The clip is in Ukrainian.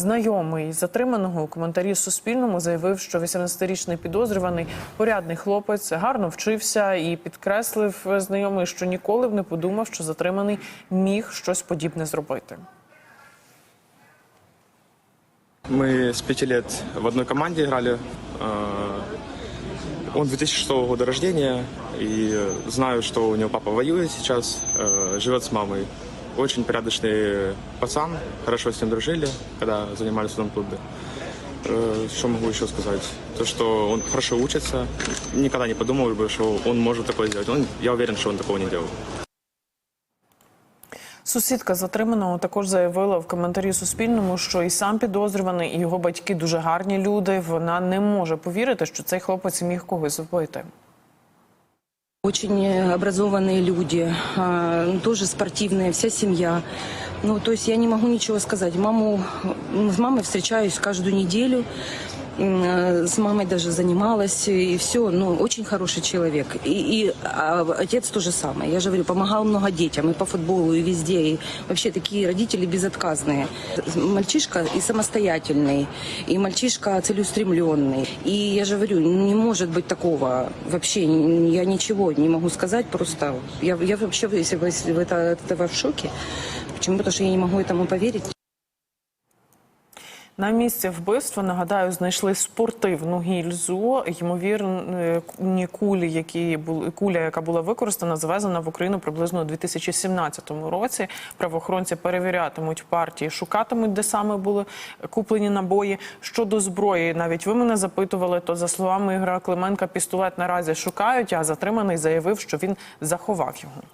Знайомий затриманого у коментарі Суспільному заявив, що 18-річний підозрюваний порядний хлопець гарно вчився і підкреслив е, знайомий, що ніколи б не подумав, що затриманий міг щось подібне зробити. Мы с пяти лет в одной команде играли. Э, Он 2006 года рождения, и знаю, что у него папа воюет сейчас, э, живет с мамой. Очень порядочный пацан, хорошо с ним дружили, когда занимались в одном клубе. Э, Что могу еще сказать? То, что он хорошо учится. Никогда не подумал бы, что он может такое сделать. Он, я уверен, что он такого не делал. Сусідка затриманого також заявила в коментарі Суспільному, що і сам підозрюваний, і його батьки дуже гарні люди. Вона не може повірити, що цей хлопець міг когось вбити. Очень э, образованные люди, а, тоже спортивные, вся семья. Ну, то есть я не могу ничего сказать. Маму, м, с мамой встречаюсь каждую неделю. М, э, С мамой даже занималась и все. Ну, очень хороший человек. И, и а, отец то же самое. Я же говорю, помогал много детям и по футболу, и везде. И вообще такие родители безотказные. Мальчишка и самостоятельный, и мальчишка целеустремленный. И я же говорю, не может быть такого вообще. н- Я ничего не могу сказать, просто я, я вообще, если вы, если вы это, от этого в шоке. Почему? Потому что я не могу этому поверить. На місці вбивства нагадаю, знайшли спортивну гільзу. Ймовірні кулі, які були куля, яка була використана, завезена в Україну приблизно у 2017 році. Правоохоронці перевірятимуть партії, шукатимуть, де саме були куплені набої. Щодо зброї, навіть ви мене запитували. То за словами Ігора Клименка, пістолет наразі шукають. А затриманий заявив, що він заховав його.